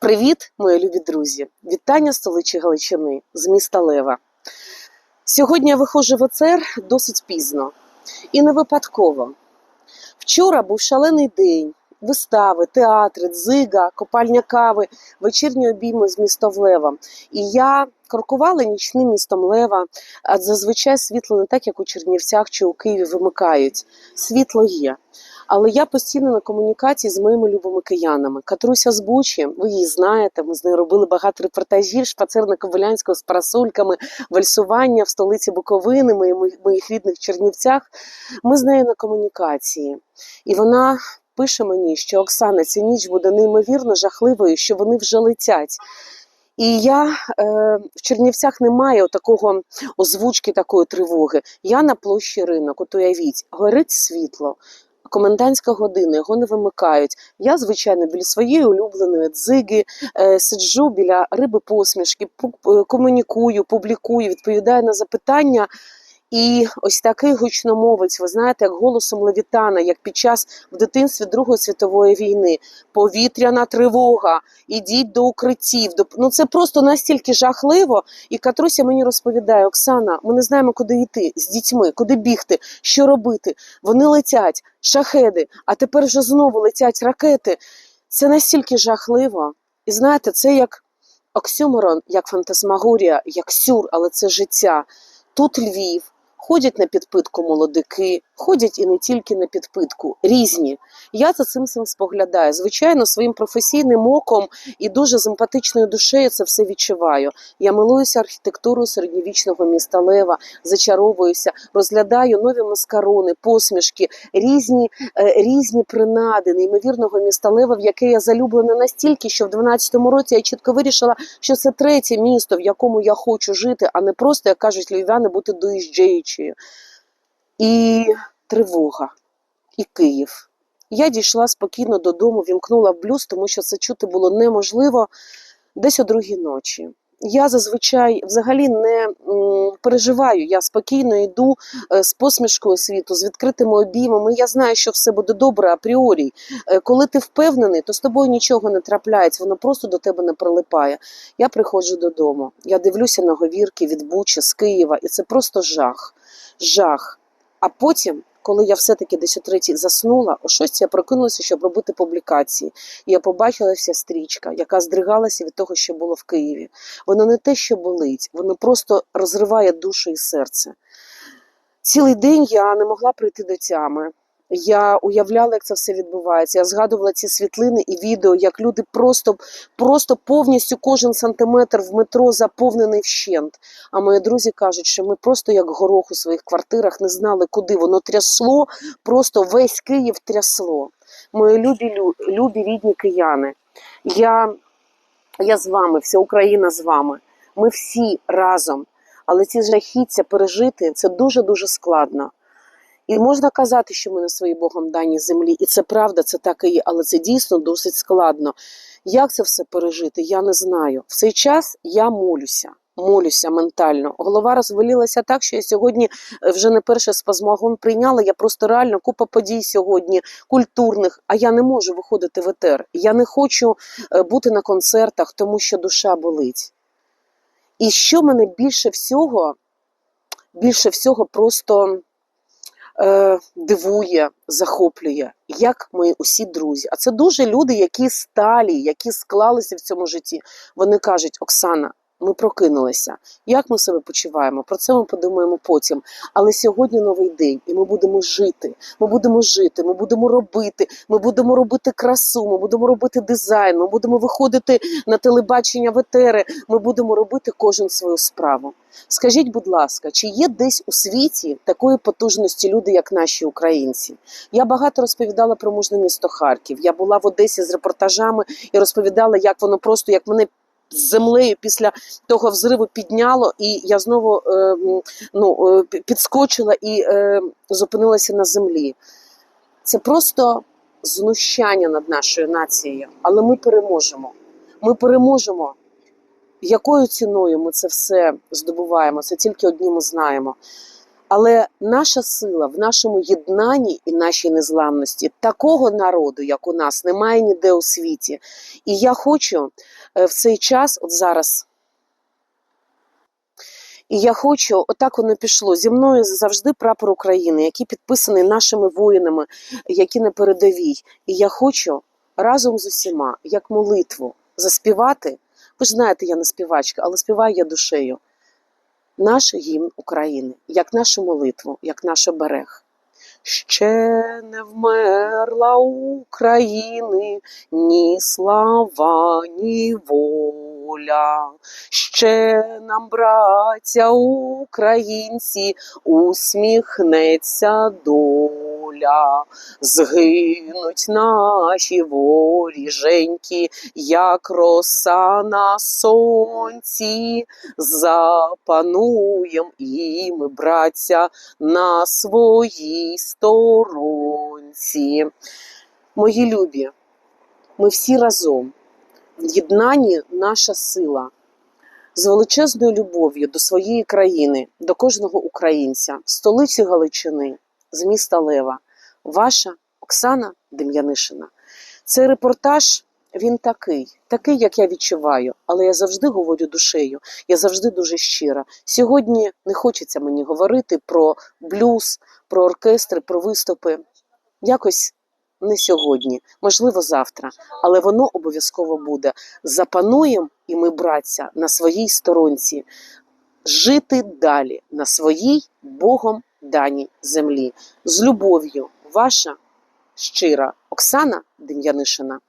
Привіт, мої любі друзі! Вітання столичі Галичини з міста Лева. Сьогодні я виходжу в ОЦР досить пізно і не випадково. Вчора був шалений день, вистави, театри, дзига, копальня кави, вечірні обійми з містом Лева. І я крокувала нічним містом Лева, а зазвичай світло не так, як у Чернівцях чи у Києві вимикають. Світло є. Але я постійно на комунікації з моїми любими киянами. Катруся з Бучі, ви її знаєте. Ми з нею робили багато репортажів, шпацер на Ковалянського з парасольками, вальсування в столиці Буковини, моїх, моїх рідних Чернівцях. Ми з нею на комунікації. І вона пише мені, що Оксана, ця ніч буде неймовірно жахливою, що вони вже летять. І я е, в Чернівцях не маю такого озвучки такої тривоги. Я на площі ринок, от уявіть, горить світло комендантська година, його не вимикають. Я, звичайно, біля своєї улюбленої дзиги е, сиджу біля риби посмішки, е, комунікую, публікую, відповідаю на запитання. І ось такий гучномовець, ви знаєте, як голосом Левітана, як під час в дитинстві Другої світової війни, повітряна тривога, ідіть до укриттів. До... Ну це просто настільки жахливо. І Катруся мені розповідає: Оксана, ми не знаємо, куди йти з дітьми, куди бігти, що робити. Вони летять, шахеди, а тепер вже знову летять ракети. Це настільки жахливо. І знаєте, це як оксюморон, як фантасмагорія, як сюр, але це життя. Тут Львів. Ходять на підпитку молодики, ходять і не тільки на підпитку, різні. Я за цим цим споглядаю. Звичайно, своїм професійним оком і дуже емпатичною душею це все відчуваю. Я милуюся архітектурою середньовічного міста Лева, зачаровуюся, розглядаю нові маскарони, посмішки, різні, е, різні принади неймовірного міста Лева, в яке я залюблена настільки, що в 12-му році я чітко вирішила, що це третє місто, в якому я хочу жити, а не просто, як кажуть львів'яни, бути доїжджаючою. І тривога, і Київ. Я дійшла спокійно додому, вімкнула блюз, тому що це чути було неможливо десь о другій ночі. Я зазвичай взагалі не переживаю. Я спокійно йду е, з посмішкою світу, з відкритими обіймами. Я знаю, що все буде добре апріорі. Е, коли ти впевнений, то з тобою нічого не трапляється, воно просто до тебе не прилипає. Я приходжу додому. Я дивлюся на говірки від Бучі з Києва, і це просто жах. Жах. А потім, коли я все-таки третій заснула, о шостій я прокинулася, щоб робити публікації. І я побачила вся стрічка, яка здригалася від того, що було в Києві. Воно не те, що болить, воно просто розриває душу і серце. Цілий день я не могла прийти до тями. Я уявляла, як це все відбувається. Я згадувала ці світлини і відео, як люди просто, просто повністю кожен сантиметр в метро заповнений вщент. А мої друзі кажуть, що ми просто як горох у своїх квартирах не знали, куди воно трясло, просто весь Київ трясло. Мої любі, любі рідні кияни. Я, я з вами, вся Україна з вами. Ми всі разом. Але ці жахіття пережити це дуже дуже складно. І можна казати, що ми на своїй Богом даній землі, і це правда, це так і є, але це дійсно досить складно. Як це все пережити? Я не знаю. В цей час я молюся. Молюся ментально. Голова розвалилася так, що я сьогодні е, вже не перший спазмогон прийняла. Я просто реально купа подій сьогодні, культурних, а я не можу виходити в етер. Я не хочу е, бути на концертах, тому що душа болить. І що мене більше всього, більше всього просто е, дивує, захоплює, як мої усі друзі. А це дуже люди, які сталі, які склалися в цьому житті. Вони кажуть: Оксана, ми прокинулися. Як ми себе почуваємо? Про це ми подумаємо потім. Але сьогодні новий день, і ми будемо жити. Ми будемо жити, ми будемо робити, ми будемо робити красу, ми будемо робити дизайн, ми будемо виходити на телебачення в етери, ми будемо робити кожен свою справу. Скажіть, будь ласка, чи є десь у світі такої потужності люди, як наші українці? Я багато розповідала про мужне місто Харків. Я була в Одесі з репортажами і розповідала, як воно просто як мене. З землею після того взриву підняло, і я знову е, ну, е, підскочила і е, зупинилася на землі. Це просто знущання над нашою нацією, але ми переможемо. Ми переможемо. Якою ціною ми це все здобуваємо, це тільки одні ми знаємо. Але наша сила в нашому єднанні і нашій незламності такого народу, як у нас, немає ніде у світі. І я хочу е, в цей час, от зараз. І я хочу, отак воно пішло. Зі мною завжди прапор України, який підписаний нашими воїнами, які на передовій. І я хочу разом з усіма, як молитву, заспівати. Ви ж знаєте, я не співачка, але співаю я душею. Наш гімн України, як нашу молитву, як наш оберег. Ще не вмерла України ні слава, ні воля. Ще нам, браття українці, усміхнеться доля. Згинуть наші воріженьки, як роса на сонці. Запануєм і ми, браття, на своїй сторонці. Мої любі, ми всі разом. В єднанні наша сила з величезною любов'ю до своєї країни, до кожного українця, столиці Галичини, з міста Лева, ваша Оксана Дем'янишина. Цей репортаж він такий, такий, як я відчуваю, але я завжди говорю душею, я завжди дуже щира. Сьогодні не хочеться мені говорити про блюз, про оркестри, про виступи. Якось не сьогодні, можливо, завтра, але воно обов'язково буде. Запануємо і ми, братця, на своїй сторонці, жити далі на своїй Богом даній землі. З любов'ю, ваша щира Оксана Дем'янишина.